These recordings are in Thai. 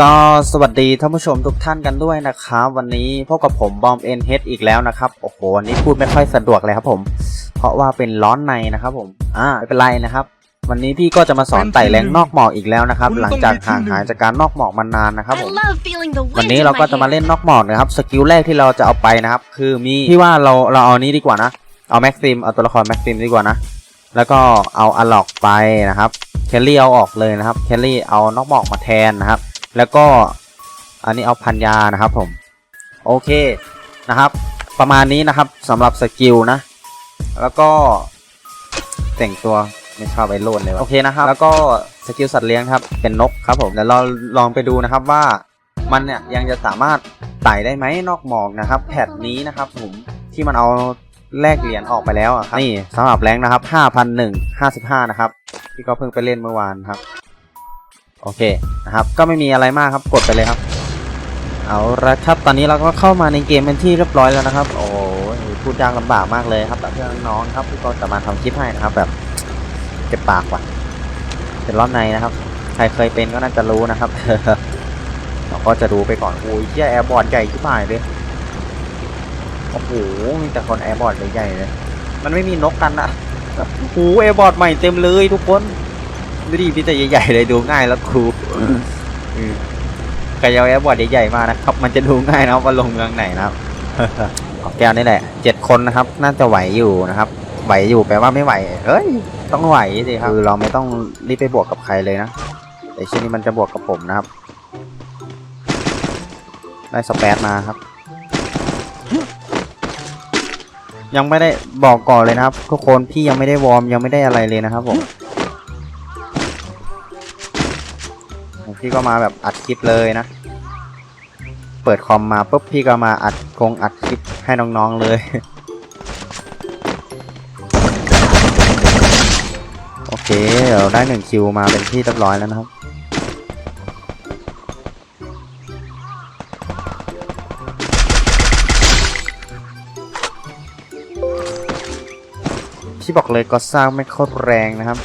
ก็สวัสดีท่านผู้ชมทุกท่านกันด้วยนะครับ วันนี้พบกับผมบอมเอ็นเฮดอีกแล้วนะครับ โอ้โหวันนี้พูดไม่ค่อยสะดวกเลยครับผม เพราะว่าเป็นร้อนในนะครับผม อ่าไม่เป็นไรนะครับ วันนี้พี่ก็จะมาสอนไต่แรงนอกหมอกอีกแล้วนะครับ หลังจากห่างหายจากการนอกหมอกมานานนะครับผม I love feeling the วัน wind นี้ in เรา my ก็จะมา hair. เล่นนอกหมอกนะครับ สกิลแรกที่เราจะเอาไปนะครับ คือมีพี่ว่าเราเราเอานี้ดีกว่านะ เอาแม็กซิม เอาตัวละครแม็กซิมดีกว่านะ แล้วก็เอาอล็อกไปนะครับเคลลี่เอาออกเลยนะครับเคลลี่เอานอกหมอกมาแทนนะครับ แล้วก็อันนี้เอาพันยานะครับผม โอเคนะครับ ประมาณนี้นะครับสำหรับสกิลนะ แล้วก็แต่งตัวไม่ชอบไอโลนเลยวะโอเคนะครับ แล้วก็สกิลสัตว์เลี้ยงครับ เป็นนกครับผมเดี๋ยวเราลองไปดูนะครับว่ามันเนี่ยยังจะสามารถไต่ได้ไหมนอกหมอกนะครับ แพทนี้นะครับผมที่มันเอาแลกเหรียญออกไปแล้วอะครับนี่สำหรับแรงนะครับ 5,001 55 นะครับ ที่ก็เพิ่งไปเล่นเมื่อวานครับ โอเคนะครับ ก็ไม่มีอะไรมากครับกดไปเลยครับ เอาละครับตอนนี้เราก็เข้ามาในเกมเป็นที่เรียบร้อยแล้วนะครับ โอ้ยพูดยากลำบากมากเลยครับแต่เพื่อนน้องครับที่ก็จะมาทำคลิปให้นะครับ แบบเจ็บปากว่ะเป็นรอนในนะครับ ใครเคยเป็นก็น่าจะรู้นะครับเราก็จะดูไปก่อนโอ้ยเหี้ยแอร์บอร์ดใหญ่ที่บ่ายเลยโอ้โหมีแต่คนแอร์บอร์ดใหญ่ๆเลย มันไม่มีนกกันนะโอ้โหแอร์บอร์ดใหม่เต็มเลยทุกคน ดูดิพี่แต่ใหญ่ๆเลยดูง่ายแล้วครูอืมใครจะเอาแอร์บอร์ดใหญ่ๆมากนะครับ มันจะดูง่ายนะว่าลงเมืองไหนนะครับเอแก้วนี่แหละเจ็ดคนนะครับ น่าจะไหวอยู่นะครับ ไหวอยู่แปลว่าไม่ไหวเฮ้ย ต้องไหวสิครับคือเราไม่ต้องรีบไปบวกกับใครเลยนะแต่เช่นนี้มันจะบวกกับผมนะครับ ได้สเปซมาครับ ยังไม่ได้บอกก่อนเลยนะครับ ทุกคนพี่ยังไม่ได้วอร์มยังไม่ได้อะไรเลยนะครับผม พี่ก็มาแบบอัดคลิปเลยนะ เปิดคอมมาปุ๊บพี่ก็มาอัดกงอัดคลิปให้น้องๆเลยโอเคเดี๋ยวได้หนึ่งคิวมาเป็นที่เรียบร้อยแล้วนะครับที่บอกเลยก็สร้างไม่โคตรแรงนะครับ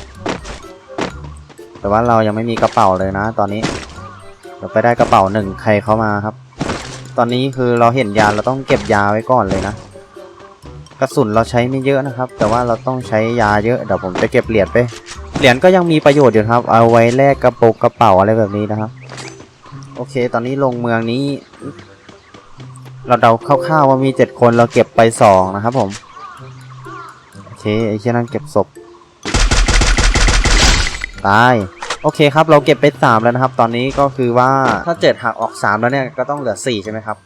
แต่ว่าเรายังไม่มีกระเป๋าเลยนะ ตอนนี้เดี๋ยวไปได้กระเป๋าหนึ่งใครเข้ามาครับ ตอนนี้คือเราเห็นยาเราต้องเก็บยาไว้ก่อนเลยนะ กระสุนเราใช้ไม่เยอะนะครับ แต่ว่าเราต้องใช้ยาเยอะเดี๋ยวผมจะเก็บเหรียญไป เหรียญก็ยังมีประโยชน์อยู่ครับ เอาไว้แลกกระโปงกระเป๋าอะไรแบบนี้นะครับ โอเค ตอนนี้ลงเมืองนี้ เราเดาคร่าวๆว่ามีเจ็ดคนเราเก็บไปสองนะครับผม โอเคไอ้เช่นนั้นเก็บศพ ตาย โอเคครับ เราเก็บไปสามแล้วนะครับ ตอนนี้ก็คือว่าถ้าเจ็ดหักออกสามแล้วเนี่ยก็ต้องเหลือสี่ใช่ไหมครับ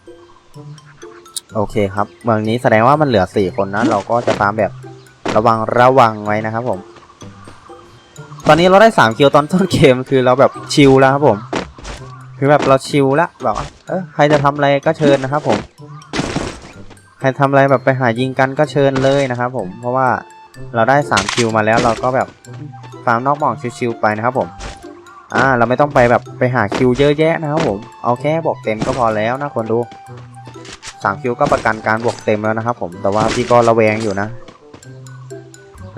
โอเคครับเมืองนี้แสดงว่ามันเหลือสี่คนนะ เราก็จะตามแบบระวังระวังไว้นะครับผม ตอนนี้เราได้สามคิวตอนต้นเกมคือเราแบบชิลแล้วครับผม คือแบบเราชิลละแบบเออใครจะทำอะไรก็เชิญนะครับผม ใครทำอะไรแบบไปหายิงกันก็เชิญเลยนะครับผม เพราะว่า เราได้3คิวมาแล้วเราก็แบบฟาร์มนอกหมอกชิวๆไปนะครับผมอ่าเราไม่ต้องไปแบบไปหาคิวเยอะแยะนะครับผมเอาแค่บวกเต็มก็พอแล้วนะคนดู3คิวก็ประกันการบวกเต็มแล้วนะครับผมแต่ว่าพี่ก็ระแวงอยู่นะ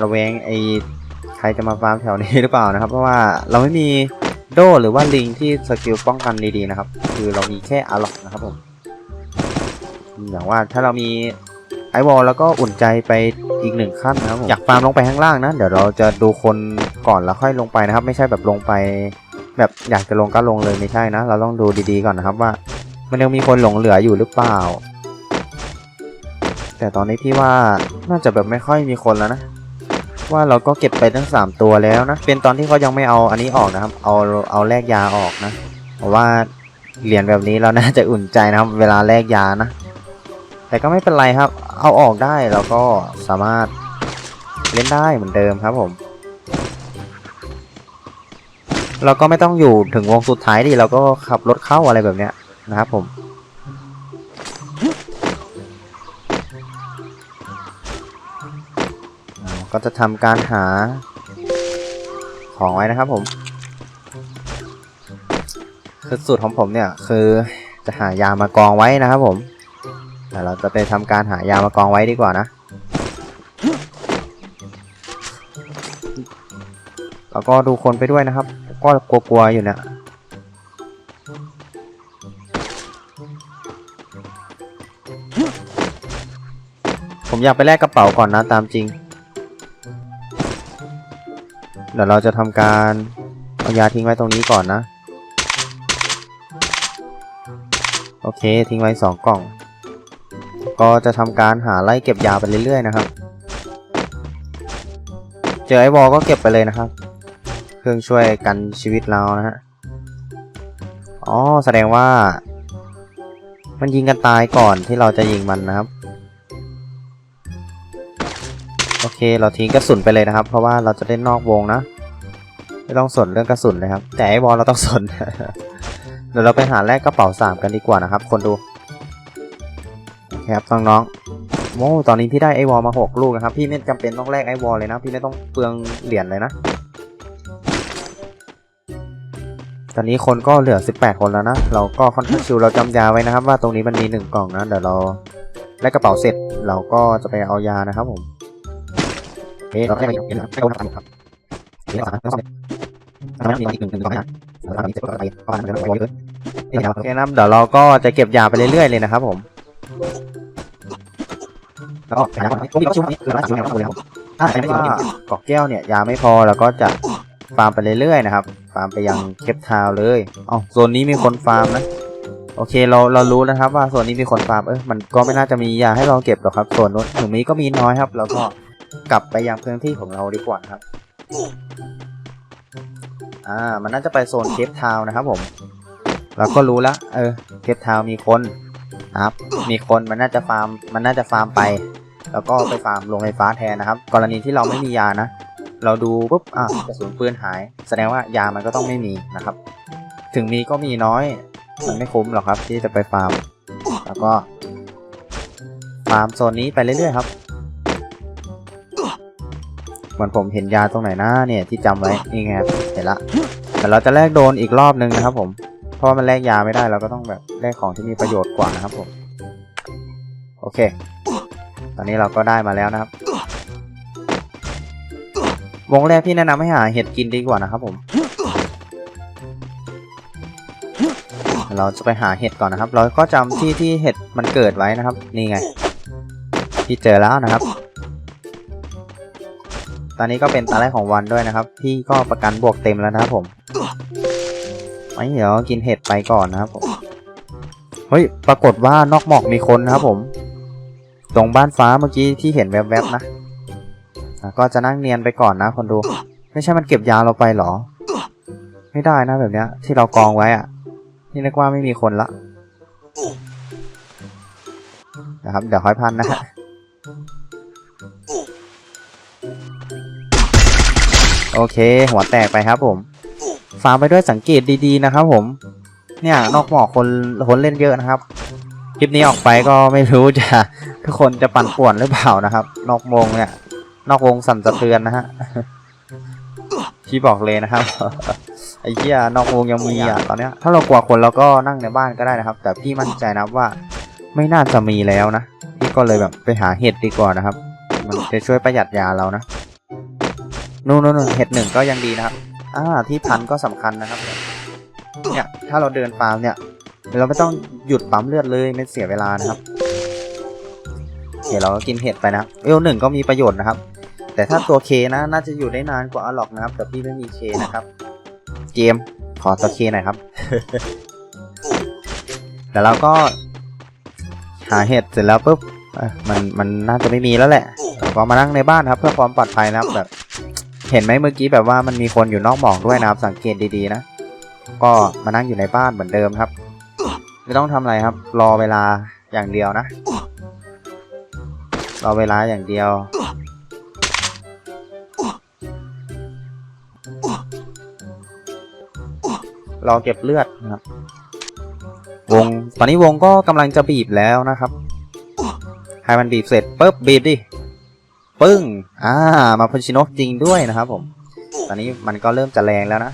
ระแวงไอ้ใครจะมาฟาร์มแถวนี้หรือเปล่านะครับ เพราะว่าเราไม่มีโดหรือว่าลิงที่สกิลป้องกันดีๆนะครับ คือเรามีแค่อาล็อกนะครับผมอย่างว่าถ้าเรามี ไอวอลแล้วก็อุ่นใจไปอีกหนึ่งขั้นนะครับผมอยากฟาร์มลงไปข้างล่างนะเดี๋ยวเราจะดูคนก่อนแล้วค่อยลงไปนะครับ ไม่ใช่แบบลงไป แบบอยากจะลงก็ลงเลยไม่ใช่นะ เราต้องดูดีๆก่อนนะครับว่า มันยังมีคนหลงเหลืออยู่หรือเปล่า แต่ตอนนี้พี่ว่าน่าจะแบบไม่ค่อยมีคนแล้วนะว่าเราก็เก็บไปทั้งสามตัวแล้วนะ เป็นตอนที่เขายังไม่เอาอันนี้ออกนะครับ เอาเอาแลกยาออกนะ เพราะว่าเหรียญแบบนี้เราน่าจะอุ่นใจนะครับ เวลาแลกยานะ แต่ก็ไม่เป็นไรครับ เอาออกได้เราก็สามารถเล่นได้เหมือนเดิมครับผมเราก็ไม่ต้องอยู่ถึงวงสุดท้ายดิเราก็ขับรถเข้าอะไรแบบเนี้ยนะครับผม ก็จะทำการหาของไว้นะครับผมคือสูตรของผมเนี่ยคือจะหายามากองไว้นะครับผม เดี๋ยวเราจะไปทำการหายามากองไว้ดีกว่านะ แล้วก็ดูคนไปด้วยนะครับ ก็กลัวๆอยู่เนะผมอยากไปแลกกระเป๋าก่อนนะตามจริง เดี๋ยวเราจะทำการเอายาทิ้งไว้ตรงนี้ก่อนนะ โอเค ทิ้งไว้สองกล่อง ก็จะทำการหาไล่เก็บยาไปเรื่อยๆนะครับ เจอไอ้วอลก็เก็บไปเลยนะครับ เครื่องช่วยกันชีวิตเรานะฮะ อ๋อแสดงว่า มันยิงกันตายก่อนที่เราจะยิงมันนะครับ โอเคเราทิ้งกระสุนไปเลยนะครับ เพราะว่าเราจะเล่นนอกวงนะ ไม่ต้องสนเรื่องกระสุนเลยครับ แต่ไอ้วอลเราต้องสนเดี๋ยวเราไปหาแลกกระเป๋าสามกันดีกว่านะครับ คนดู ครับน้องๆโอ้ตอนนี้พี่ได้ไอวอลมาหกลูกนะครับ พี่ไม่จำเป็นต้องแลกไอวอลเลยนะ พี่ไม่ต้องเปลืองเหรียญเลยนะ ตอนนี้คนก็เหลือ 18 คนแล้วนะ เราก็ค่อนข้างชิวเราจำยาไว้นะครับ ว่าตรงนี้มันมีหนึ่งกล่องนะ เดี๋ยวเราแลกกระเป๋าเสร็จ เราก็จะไปเอายานะครับผมเฮ้ยเราได้ไปเดี๋ยวเราไปเอาครับเดี๋ยวเราต้องซ่อมแล้วมีอีกหนึ่งหนึ่งกล่องนะเราทำนี้เสร็จก็ไปประมาณเดือนละร้อยเลยโอเคนะเดี๋ยวเราก็จะเก็บยาไปเรื่อยๆเลยนะครับผม แล้วก็ยาก่อนตรงนี้ก็ชิวนี่คือร้านชิวแล้วเลยครับถ้าใครไม่ได้กอกแก้วเนี่ยยาไม่พอเราก็จะฟาร์มไปเรื่อยๆนะครับ ฟาร์มไปยังเคปทาวเลยอ๋อโซนนี้มีคนฟาร์มนะโอเคเราเรารู้นะครับว่าโซนนี้มีคนฟาร์มเออมันก็ไม่น่าจะมียาให้เราเก็บหรอกครับโซนนู้นถึงมีก็มีน้อยครับเราก็กลับไปยังพื้นที่ของเราดีกว่าครับ อ่า มันน่าจะไปโซนเคปทาวน์นะครับผม เราก็รู้แล้ว เออเคปทาวมีคนครับ มีคนมันน่าจะฟาร์มมันน่าจะฟาร์มไป แล้วก็ไปฟาร์มโรงไฟฟ้าแทนนะครับ กรณีที่เราไม่มียานะ เราดูปุ๊บอะกระสุนปืนหาย แสดงว่ายามันก็ต้องไม่มีนะครับ ถึงมีก็มีน้อย มันไม่คุ้มหรอกครับ ที่จะไปฟาร์ม แล้วก็ ฟาร์มโซนนี้ไปเรื่อยๆครับเหมือนผมเห็นยาตรงไหนนะเนี่ยที่จำไว้นี่ไงครับเห็นละแต่เราจะแลกโดนอีกรอบนึงนะครับ ผม เพราะมันแลกยาไม่ได้เราก็ต้องแบบแลกของที่มีประโยชน์กว่านะครับผม โอเค อนนี้เราก็ได้มาแล้วนะครับ วงแรกพี่แนะนำให้หาเห็ดกินดีกว่านะครับผม เราจะไปหาเห็ดก่อนนะครับ เราก็จำที่ที่เห็ดมันเกิดไว้นะครับ นี่ไง ที่เจอแล้วนะครับตอนนี้ก็เป็นตาแรกของวันด้วยนะครับ พี่ก็ประกันบวกเต็มแล้วนะครับผมไอ้เดี๋ยวกินเห็ดไปก่อนนะครับผม เฮ้ย ปรากฏว่านอกหมอกมีคนนะครับผม ตรงบ้านฟ้าเมื่อกี้ที่เห็นแวบๆนะก็จะนั่งเนียนไปก่อนนะคนดู ไม่ใช่มันเก็บยาเราไปเหรอ ไม่ได้นะแบบเนี้ย ที่เรากองไว้อะนี่นึกว่าไม่มีคนละนะครับเดี๋ยวค่อยพันนะฮะโอเค หัวแตกไปครับผมฟาร์มไปด้วยสังเกตดีๆนะครับผม เนี่ยนอกหมอกคนคนเล่นเยอะนะครับ คลิปนี้ออกไปก็ไม่รู้จะ ทุกคนจะปั่นป่วนหรือเปล่านะครับ นอกวงเนี่ย นอกวงสั่นสะเทือนนะฮะพี่บอกเลยนะครับไอ้เหี้ยนอกวงยังมีอะตอนเนี้ยถ้าเรากลัวคนเราก็นั่งในบ้านก็ได้นะครับ แต่พี่มั่นใจนะว่าไม่น่าจะมีแล้วนะพี่ก็เลยแบบไปหาเห็ดดีกว่านะครับ มันจะช่วยประหยัดยาเรานะนู่นนู่นเห็ดหนึ่งก็ยังดีนะครับอ่าที่พันก็สำคัญนะครับเนี่ยถ้าเราเดินฟาร์มเนี่ย เราไม่ต้องหยุดปั๊มเลือดเลยไม่เสียเวลานะครับ เดี๋ยวเราก็กินเห็ดไปนะครับเอลหนึ่งก็มีประโยชน์นะครับ แต่ถ้าตัวเคนะน่าจะอยู่ได้นานกว่าอล็อกนะครับแต่พี่ไม่มีเคนะครับ เกมขอตัวเคหน่อยครับเดี๋ยวเราก็หาเห็ดเสร็จแล้วปุ๊บมันมันน่าจะไม่มีแล้วแหละก็มานั่งในบ้านครับ เพื่อความปลอดภัยนะครับแบบ เห็นไหมเมื่อกี้แบบว่ามันมีคนอยู่นอกหมอกด้วยนะครับ สังเกตดีๆนะก็มานั่งอยู่ในบ้านเหมือนเดิมครับ ไม่ต้องทำอะไรครับ รอเวลาอย่างเดียวนะ รอเวลาอย่างเดียว รอเก็บเลือดนะครับ วง ตอนนี้วงก็กำลังจะบีบแล้วนะครับ ให้มันบีบเสร็จปุ๊บบีบดิ ปึ้ง อ่า มาพชิโนจริงด้วยนะครับผม ตอนนี้มันก็เริ่มจะแรงแล้วนะ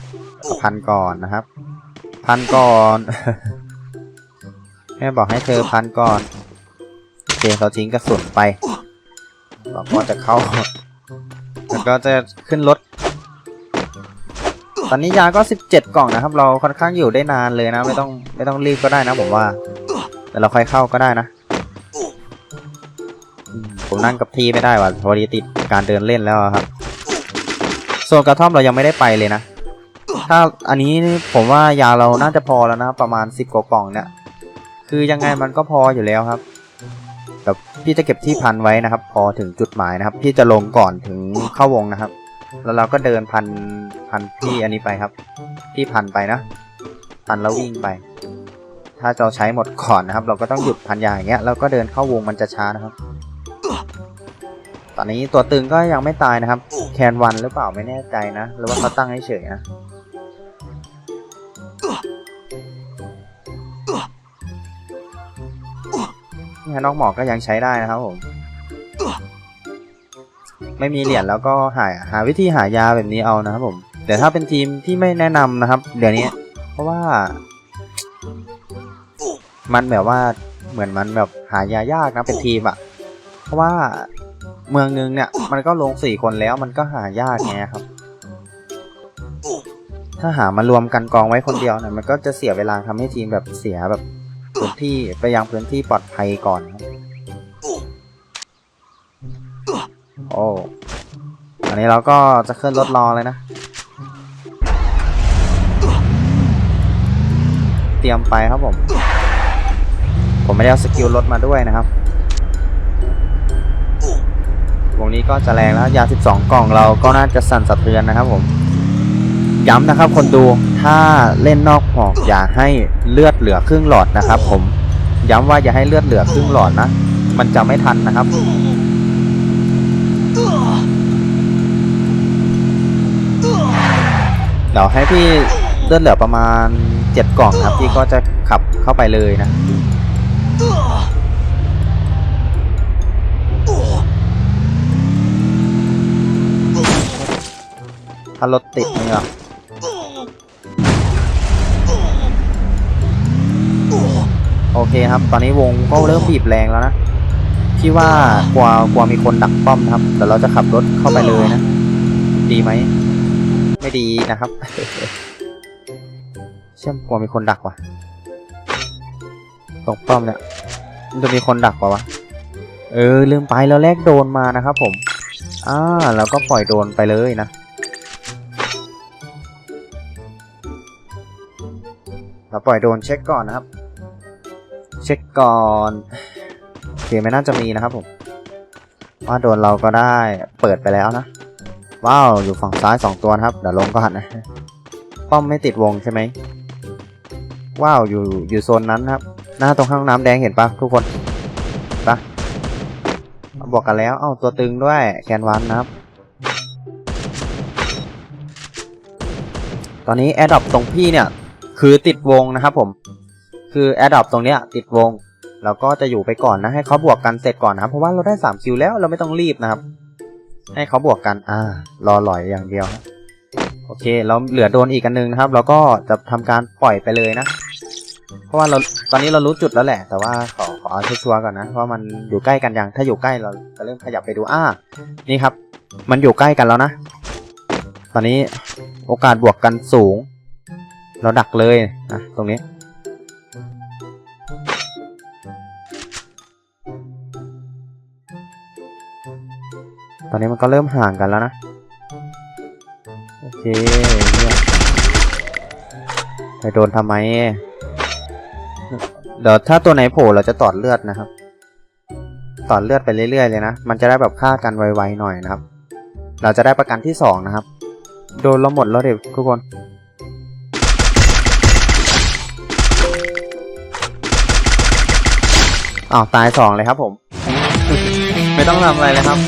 พันก่อนนะครับ พันก่อนแม่บอกให้เธอพันก่อนโอเคเราทิ้งกระสุนไป เราก็จะเข้าแล้วก็จะขึ้นรถ ตอนนี้ยาก็ 17 กล่องนะครับ เราค่อนข้างอยู่ได้นานเลยนะ ไม่ต้องไม่ต้องรีบก็ได้นะผมว่า แต่เราค่อยเข้าก็ได้นะ ผมนั่งกับที่ไม่ได้ว่ะพอดีติดการเดินเล่นแล้วครับส่วนกระท่อมเรายังไม่ได้ไปเลยนะ ถ้าอันนี้ผมว่ายาเราน่าจะพอแล้วนะ ประมาณสิบกว่ากล่องเนี่ย คือยังไงมันก็พออยู่แล้วครับ แต่พี่จะเก็บที่พันไว้นะครับ พอถึงจุดหมายนะครับ พี่จะลงก่อนถึงเข้าวงนะครับ แล้วเราก็เดินพันพันที่อันนี้ไปครับ ที่พันไปนะ พันแล้ววิ่งไป ถ้าเราใช้หมดก่อนนะครับ เราก็ต้องหยุดพันยาอย่างเงี้ยแล้วก็เดินเข้าวงมันจะช้านะครับ ตอนนี้ตัวตึงก็ยังไม่ตายนะครับ แคนวันหรือเปล่าไม่แน่ใจนะหรือว่าเขาตั้งให้เฉยนะ นี่นอกหมอกก็ยังใช้ได้นะครับผม ไม่มีเหรียญแล้วก็หาหาวิธีหายาแบบนี้เอานะครับผม แต่ถ้าเป็นทีมที่ไม่แนะนำนะครับ เดี๋ยวนี้ เพราะว่า มันแบบว่าเหมือนมันแบบหายายากนะเป็นทีมอะเพราะว่าเมืองนึงเนี่ย มันก็ลงสี่คนแล้วมันก็หายากไงครับ ถ้าหามารวมกันกองไว้คนเดียวเนี่ยมันก็จะเสียเวลาทำให้ทีมแบบเสียแบบ พื้นที่ไปยังพื้นที่ปลอดภัยก่อนครับโอ้อันนี้เราก็จะขึ้นรถรอเลยนะ เตรียมไปครับผม ผมไม่ได้เอาสกิลรถมาด้วยนะครับวงนี้ก็จะแรงแล้วยา 12 กล่องเราก็น่าจะสั่นสะเทือนนะครับผม ย้ำนะครับคนดู ถ้าเล่นนอกหอกอย่าให้เลือดเหลือครึ่งหลอดนะครับ ผมย้ำว่าอย่าให้เลือดเหลือครึ่งหลอดนะมันจะไม่ทันนะครับเดี๋ยวให้พี่เลือดเหลือประมาณ7กล่องครับพี่ก็จะขับเข้าไปเลยนะถ้ารถติดนี่หรอ โอเคครับ ตอนนี้วงก็เริ่มบีบแรงแล้วนะพี่ว่ากลัวกลัวมีคนดักป้อมนะครับเดี๋ยวเราจะขับรถเข้าไปเลยนะ ดีไหม ไม่ดีนะครับ เชื่อมกลัวมีคนดักว่ะตรงป้อมเนี่ยมันจะมีคนดักป่าวะ เออลืมไปแล้วแลกโดนมานะครับผม อ่าแล้วก็ปล่อยโดนไปเลยนะ เราปล่อยโดนเช็คก่อนนะครับ เช็คก่อนโอเคไม่น่าจะมีนะครับผม ว่าโดนเราก็ได้เปิดไปแล้วนะ ว้าว อยู่ฝั่งซ้ายสองตัวนะครับ เดี๋ยวลงก่อนนะป้อมไม่ติดวงใช่ไหมว้าวอยู่อยู่โซนนั้นครับ หน้าตรงข้างน้ำแดงเห็นปะทุกคนปะบอกกันแล้ว เอ้าตัวตึงด้วยแคนวันนะครับ ตอนนี้แอดดอปตรงพี่เนี่ย คือติดวงนะครับผม คือแอดดอปตรงเนี้ยติดวง เราก็จะอยู่ไปก่อนนะ ให้เขาบวกกันเสร็จก่อนนะครับ เพราะว่าเราได้3คิวแล้วเราไม่ต้องรีบนะครับ ให้เขาบวกกัน อ่า รอหลอยอย่างเดียว โอเค เราเหลือโดนอีกกันนึงนะครับ เราก็จะทำการปล่อยไปเลยนะ เพราะว่าเราตอนนี้เรารู้จุดแล้วแหละ แต่ว่าขอขอเอาชัวร์ก่อนนะว่ามันอยู่ใกล้กันยังถ้าอยู่ใกล้เราจะเริ่มขยับไปดูอ่านี่ครับ มันอยู่ใกล้กันแล้วนะ ตอนนี้โอกาสบวกกันสูง เราดักเลยนะตรงนี้ ตอนนี้มันก็เริ่มห่างกันแล้วนะ โอเคเนี่ยไปโดนทำไม เดี๋ยวถ้าตัวไหนโผล่เราจะตอดเลือดนะครับ ตอดเลือดไปเรื่อยๆเลยนะ มันจะได้แบบฆ่ากันไวๆหน่อยนะครับ เราจะได้ประกันที่สองนะครับ โดนเราหมดแล้วเด็กทุกคนอ้าวตายสองเลยครับผม ไม่ต้องทำอะไรเลยครับ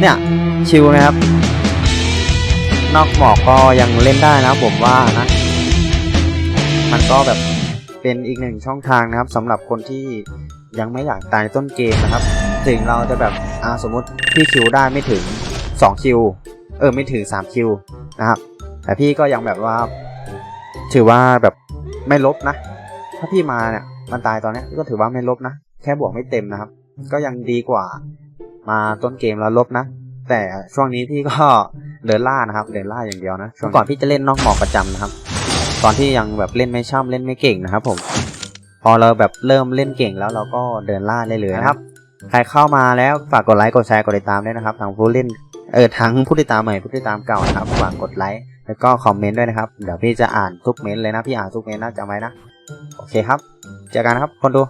เนี่ยชิลนะครับ นอกหมอกก็ยังเล่นได้นะผมว่านะ มันก็แบบเป็นอีกหนึ่งช่องทางนะครับสำหรับคนที่ยังไม่อยากตายต้นเกมนะครับ ถึงเราจะแบบอาสมมติพี่คิวได้ไม่ถึง2คิวเออไม่ถึง3คิวนะครับ แต่พี่ก็ยังแบบว่า ถือว่าแบบไม่ลบนะ ถ้าพี่มาเนี่ยมันตายตอนนี้ก็ถือว่าไม่ลบนะ แค่บวกไม่เต็มนะครับ ก็ยังดีกว่า มาต้นเกมแล้วลบนะ แต่ช่วงนี้พี่ก็เดินล่านะครับ เดินล่าอย่างเดียวนะช่วงก่อนพี่จะเล่นนอกหมอกประจำนะครับ ตอนที่ยังแบบเล่นไม่ช่ำเล่นไม่เก่งนะครับ ผม พอเราแบบเริ่มเล่นเก่งแล้วเราก็เดินล่าได้เลยนะครับ ใครเข้ามาแล้วฝากกดไลค์กดแชร์กดติดตามด้วยนะครับทั้งผู้เล่นเออทั้งผู้ติดตามใหม่ผู้ติดตามเก่านะครับฝากกดไลค์แล้วก็คอมเมนต์ด้วยนะครับ เดี๋ยวพี่จะอ่านทุกเมนต์เลยนะ พี่อ่านทุกเมนต์นะจำไว้นะ โอเคครับ เจอกันครับ คนดู